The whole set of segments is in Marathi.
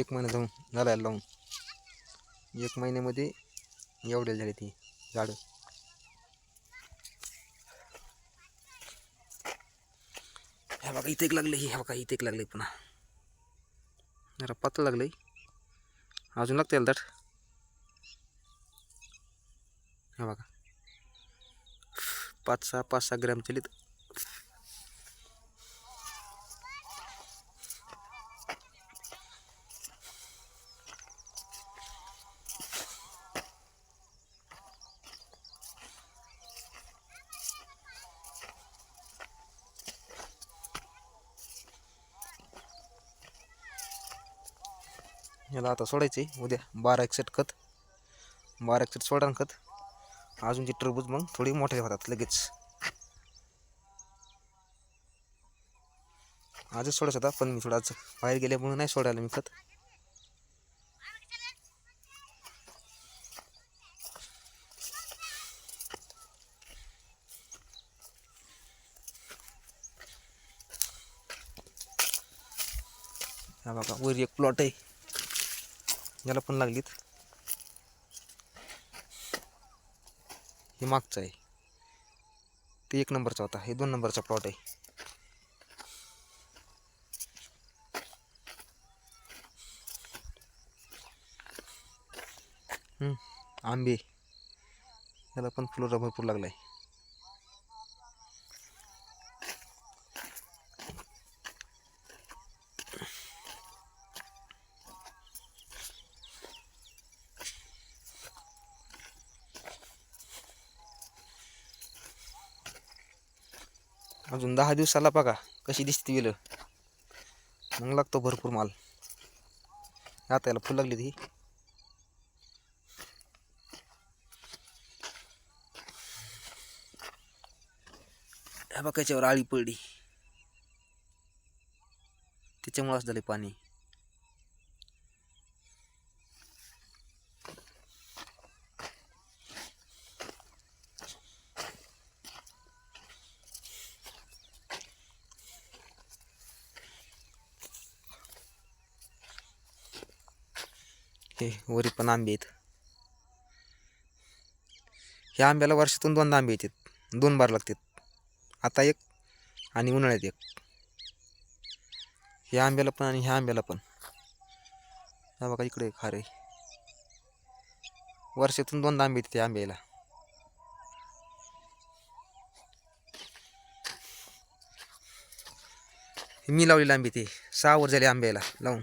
एक महिना जाऊन झाला लावून. एक महिन्यामध्ये एवढ्या झाले ती झाडं. ह्या बघा इथे एक लागले ह्या बघा इथे एक लागले पुन्हा. जरा पातळ लागलंय. अजून लागतं याला दाट. ह्या बघा. पाच सहा पाच सहा ग्रॅम चलित याला आता सोडायचं आहे उद्या बारा एक सेट खत बारा एक सेट सोडा खत. अजून ते टरबूज मग थोडी मोठे होतात लगेच. आजच सोडायचं होता पण मी थोडं आज बाहेर गेल्यामुळे नाही सोडायला मी खत. हा बघा वर एक प्लॉट आहे. याला पण लागलीत. हे मागचं आहे. ते एक नंबरचा होता. हे दोन नंबरचा प्लॉट आहे. आंबे. याला पण फुलं भरपूर लागलाय. अजून दहा दिवसाला बघा कशी दिसते वेल. मग लागतो भरपूर माल. आता याला फुल लागली ती ह्या बघा याच्यावर आळी पडली. त्याच्यामुळं असं झालं पाणी. हे वरी पण आंबे आहेत. ह्या आंब्याला वर्षातून दोनदा आंबे येतात. दोन बार लागतात. आता एक आणि उन्हाळ्यात एक. ह्या आंब्याला पण आणि ह्या आंब्याला पण. हा बघा इकडे खारे आहे. वर्षातून दोनदा आंबे येतात त्या आंब्याला. मी लावलेले आंबे ते. सहा वर झाले आंब्याला लावून.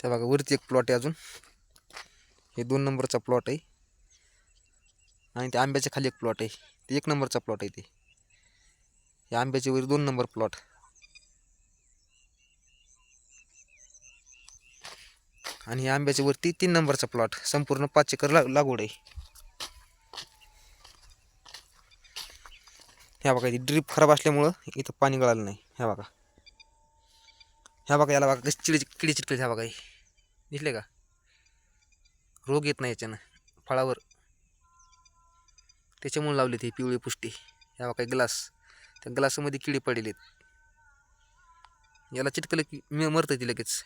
त्या बघा वरती एक प्लॉट आहे अजून. हे दोन नंबरचा प्लॉट आहे. आणि त्या आंब्याच्या खाली एक प्लॉट आहे. ते एक नंबरचा प्लॉट आहे ते. या आंब्याच्या वर दोन नंबर प्लॉट आणि या आंब्याच्या वरती तीन नंबरचा प्लॉट संपूर्ण पाच एकर ला लागवड आहे. ह्या बघा ती ड्रीप खराब असल्यामुळं इथं पाणी गळालं नाही. ह्या बघा. ह्या बघा याला बघा कशी चिडी किडी चिटकली ह्या बघा दिसले का? रोग येत नाही याच्यानं फळावर. त्याच्यामुळे लावली ती पिवळी पुष्टी. ह्या बघा ग्लास. त्या ग्लासामध्ये किडी पडलेली याला चिटकलं की मी मरतं ती लगेच.